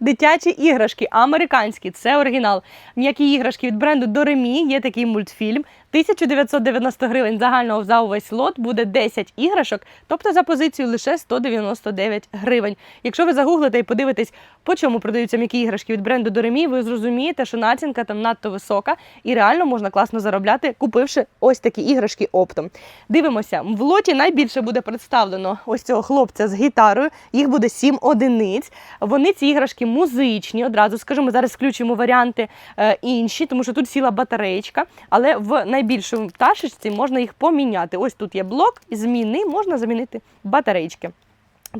дитячі іграшки, американські, це оригінал. М'які іграшки від бренду Доремі. Є такий мультфільм. 1990 гривень загального за увесь лот буде 10 іграшок, тобто за позицію лише 199 гривень. Якщо ви загуглите і подивитесь, по чому продаються м'які іграшки від бренду Доремі, ви зрозумієте, що націнка там надто висока і реально можна класно заробляти, купивши ось такі іграшки оптом. Дивимося, в лоті найбільше буде представлено ось цього хлопця з гітарою. Їх буде 7 одиниць. Вони ці іграшки музичні. Одразу скажу, ми зараз включимо варіанти е, інші, тому що тут сіла батареєчка, але в найбільшому пташечці можна їх поміняти. Ось тут є блок зміни, можна замінити батареєчки.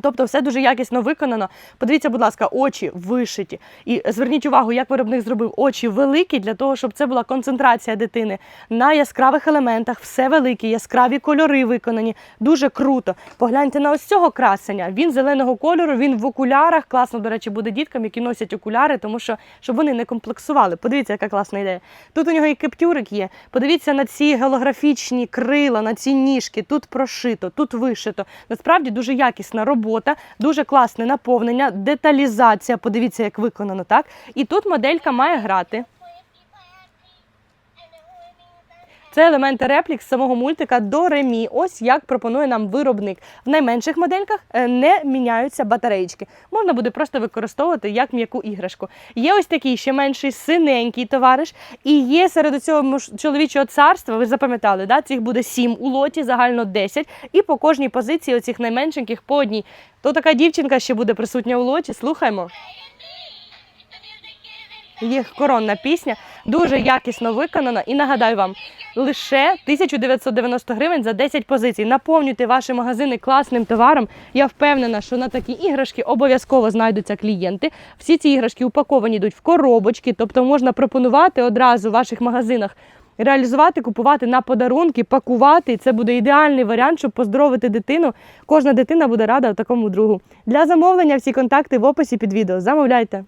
Тобто все дуже якісно виконано. Подивіться, будь ласка, очі вишиті. І зверніть увагу, як виробник зробив очі великі для того, щоб це була концентрація дитини на яскравих елементах, все великі, яскраві кольори виконані. Дуже круто. Погляньте на ось цього красення. Він зеленого кольору, він в окулярах. Класно, до речі, буде діткам, які носять окуляри, тому що щоб вони не комплексували. Подивіться, яка класна ідея. Тут у нього і кептюрик є. Подивіться на ці голографічні крила, на ці ніжки. Тут прошито, тут вишито. Насправді дуже якісна робота, дуже класне наповнення, деталізація. Подивіться, як виконано, так? І тут моделька має грати. Це елементи реплік з самого мультика до ремі. Ось як пропонує нам виробник. В найменших модельках е, не міняються батареїчки. Можна буде просто використовувати як м'яку іграшку. Є ось такий ще менший синенький товариш, і є серед цього чоловічого царства. Ви запам'ятали, да? цих буде 7 у лоті, загально 10. І по кожній позиції оцих найменшеньких по одній. То така дівчинка ще буде присутня у лоті. Слухаймо. Їх коронна пісня дуже якісно виконана. І нагадаю вам, лише 1990 гривень за 10 позицій. Наповнюйте ваші магазини класним товаром. Я впевнена, що на такі іграшки обов'язково знайдуться клієнти. Всі ці іграшки упаковані йдуть в коробочки, тобто можна пропонувати одразу в ваших магазинах. Реалізувати, купувати на подарунки, пакувати. Це буде ідеальний варіант, щоб поздоровити дитину. Кожна дитина буде рада такому другу. Для замовлення всі контакти в описі під відео. Замовляйте.